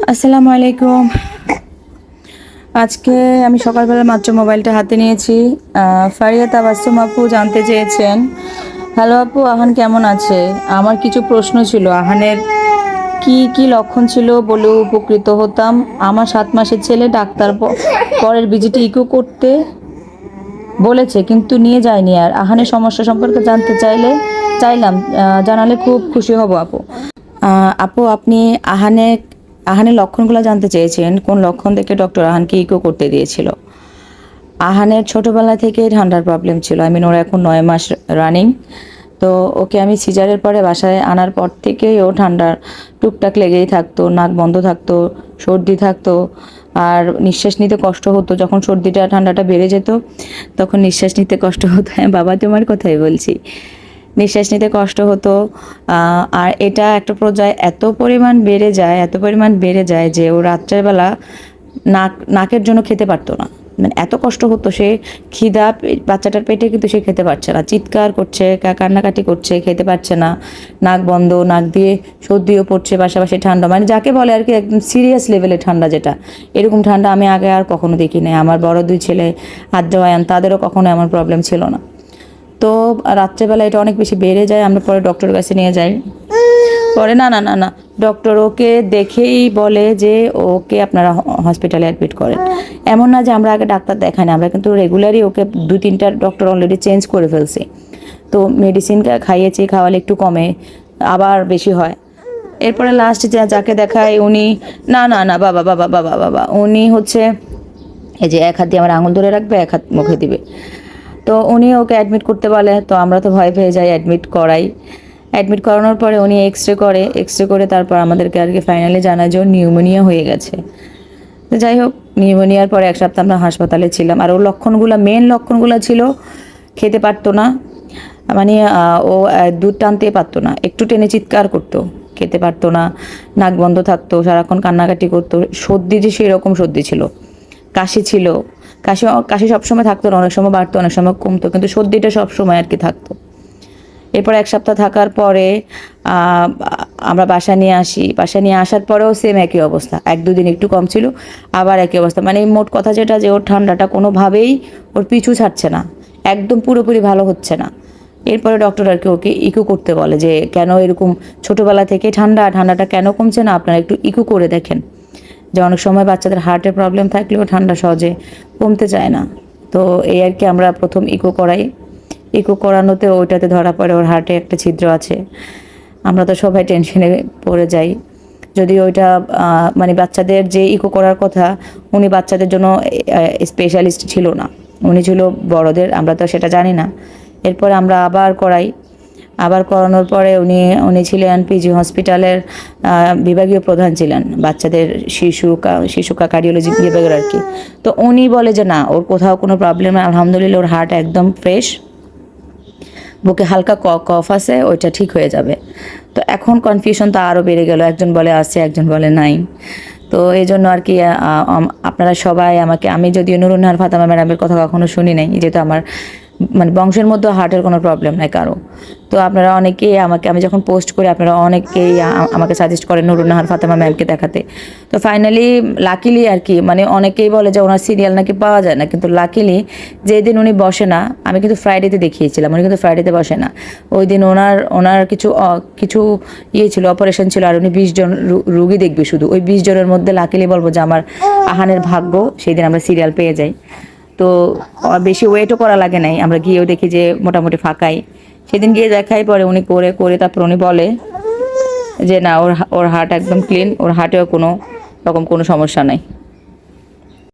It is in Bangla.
আসসালামু আলাইকুম। আজকে আমি সকালবেলা মাত্র মোবাইলটা হাতে নিয়েছি। ফারিয়া তাবাসুম আপু জানতে চেয়েছেন। হ্যালো আপু, আহান কেমন আছে? আমার কিছু প্রশ্ন ছিল। আহানের কি কি লক্ষণ ছিল বলে উপকৃত হতাম? আমার সাত মাসের ছেলে ডাক্তার পরের ভিজিটে ইকো করতে বলেছে, কিন্তু নিয়ে যায়নি আর। আহানের সমস্যা সম্পর্কে জানতে চাইলে, চাইলাম। জানালে খুব খুশি হব আপু। আপু, আপনি আহানে আহানের লক্ষণগুলো জানতে চেয়েছেন, কোন লক্ষণ দেখে ডক্টর আহানকে ইকো করতে দিয়েছিল। আহানের ছোটোবেলা থেকেই ঠান্ডার প্রবলেম ছিল। আই মিন ওর এখন নয় মাস রানিং তো ওকে আমি সিজারের পরে বাসায় আনার পর থেকেই ও ঠান্ডার টুকটাক লেগেই থাকতো, নাক বন্ধ থাকতো, সর্দি থাকতো। আর নিঃশ্বাস নিতে কষ্ট হতো। যখন সর্দিটা, ঠান্ডাটা বেড়ে যেত, তখন নিঃশ্বাস নিতে কষ্ট হতো। হ্যাঁ বাবা তোমার কথাই বলছি। নিঃশ্বাস নিতে কষ্ট হতো। আর এটা একটা পর্যায়ে এত পরিমাণ বেড়ে যায়, এত পরিমাণ বেড়ে যায় যে ও রাত্রের বেলা নাক, নাকের জন্য খেতে পারতো না। মানে এত কষ্ট হতো সে খিদা বাচ্চাটার পেটে কিন্তু সে খেতে পারছে না। চিৎকার করছে কান্নাকাটি করছে, খেতে পারছে না। নাক বন্ধ, নাক দিয়ে সর্দিও পড়ছে, পাশাপাশি ঠান্ডা। মানে যাকে বলে আর কি একদম সিরিয়াস লেভেলের ঠান্ডা যেটা। এরকম ঠান্ডা আমি আগে আর কখনো দেখি নাই আমার বড় দুই ছেলে আদ্রয়ান তাদেরও কখনো এমন প্রবলেম ছিল না। তো রাত্রেবেলা এটা অনেক বেশি বেড়ে যায়, আমরা পরে ডক্টরের কাছে নিয়ে যাই। পরে না না না না ডক্টর ওকে দেখেই বলে যে ওকে আপনারা হসপিটালে অ্যাডমিট করেন। এমন না যে আমরা আগে ডাক্তার দেখাই না, আমরা কিন্তু রেগুলারই ওকে দু তিনটা ডক্টর অলরেডি চেঞ্জ করে ফেলছি। তো মেডিসিন খাইয়েছি, খাওয়ালে একটু কমে, আবার বেশি হয়। এরপরে লাস্ট যা, যাকে দেখায় উনি, না না না, বাবা বাবা বাবা বাবা, উনি হচ্ছে, এই যে এক হাত দিয়ে আমার আঙুল ধরে রাখবে, এক হাত মুখে দিবে। তো উনি ওকে অ্যাডমিট করতে বলে তো আমরা তো ভয় পেয়ে যাই অ্যাডমিট করাই। অ্যাডমিট করানোর পরে উনি এক্স রে করে এক্স রে করে তারপর আমাদেরকে আর কি ফাইনালি জানায় যে নিউমোনিয়া হয়ে গেছে। তো যাই হোক নিউমোনিয়ার পরে এক সপ্তাহ আমরা হাসপাতালে ছিলাম। আর ওর লক্ষণগুলো মেন লক্ষণগুলো ছিল খেতে পারতো না। মানে ও দুধ টানতে পারতো না। একটু টেনে চিৎকার করতো, খেতে পারতো না। নাক বন্ধ থাকতো, সারাক্ষণ কান্নাকাটি করতো। সর্দি যে সেরকম সর্দি ছিল, কাশি ছিল। কাশি কাশি সবসময় থাকতো না, অনেক সময় বাড়তো, অনেক সময় কমতো, কিন্তু সর্দিটা সবসময় আর কি থাকতো। এরপর এক সপ্তাহ থাকার পরে আমরা বাসা নিয়ে আসি বাসা নিয়ে আসার পরেও সেম একই অবস্থা, এক দুদিন একটু কম ছিল, আবার একই অবস্থা। মানে মোট কথা যেটা যে ওর ঠান্ডাটা কোনোভাবেই ওর পিছু ছাড়ছে না, একদম পুরোপুরি ভালো হচ্ছে না। এরপরে ডক্টর আর কি ওকে ইকো করতে বলে যে, কেন এরকম ছোটোবেলা থেকে ঠান্ডা, ঠান্ডাটা কেন কমছে না? আপনারা একটু ইকো করে দেখেন। যে অনেক সময় বাচ্চাদের হার্টের প্রবলেম থাকলেও ঠান্ডা সহজে কমতে চায় না। তো এই আর কি আমরা প্রথম ইকো করাই। ইকো করানোতে ওইটাতে ধরা পড়ে ওর হার্টে একটা ছিদ্র আছে। আমরা তো সবাই টেনশনে পড়ে যাই। যদি ওইটা মানে বাচ্চাদের যে ইকো করার কথা, উনি বাচ্চাদের জন্য স্পেশালিস্ট ছিল না। উনি ছিল বড়দের, আমরা তো সেটা জানি না। এরপর আমরা আবার করাই। আবার করানোর পরে উনি উনি ছিলেন পিজি হসপিটালের বিভাগীয় প্রধান ছিলেন, বাচ্চাদের শিশু শিশু কার্ডিওলজি বিভাগের আর কি। তো উনি বলে যে না, ওর কোথাও কোনো প্রবলেম আলহামদুলিল্লাহ ওর হার্ট একদম ফ্রেশ বুকে হালকা ক- কফ আছে, ওইটা ঠিক হয়ে যাবে। তো এখন কনফিউশন তো আরও বেড়ে গেল, একজন বলে আছে, একজন বলে নাই। তো এই জন্য আর কি আপনারা সবাই আমাকে, আমি যদিও নুরুন্নাহার ফাতামা ম্যাডামের কথা কখনো শুনি নাই, যেহেতু আমার মানে বংশের মধ্যে হার্টের কোনো প্রবলেম নাই কারও। তো আপনারা অনেকেই আমাকে, আমি যখন পোস্ট করি, আপনারা অনেকেই আমাকে সাজেস্ট করেন নুরুন্নাহার ফাতেমা ম্যামকে দেখাতে। তো ফাইনালি লাকিলি আর কি মানে অনেকেই বলে যে ওনার সিরিয়াল নাকি পাওয়া যায় না, কিন্তু লাকিলি যেদিন উনি বসে না, আমি কিন্তু ফ্রাইডেতে দেখিয়েছিলাম, উনি কিন্তু ফ্রাইডেতে বসে না। ওই দিন ওনার ওনার কিছু কিছু ইয়ে ছিল অপারেশন ছিল, আর উনি বিশ জন রুগী দেখবে শুধু। ওই বিশ জনের মধ্যে লাকিলি বলব যে আমার আহানের ভাগ্য সেই দিন আমরা সিরিয়াল পেয়ে যাই। তো বেশি ওয়েটও করা লাগে নাই। আমরা গিয়েও দেখি যে মোটামুটি ফাঁকাই। সেদিন গিয়ে দেখাই, পরে উনি করে করে তারপর উনি বলে যে, না, ওর ওর হার্ট একদম ক্লিন, ওর হার্টেও কোনো রকম কোনো সমস্যা নাই।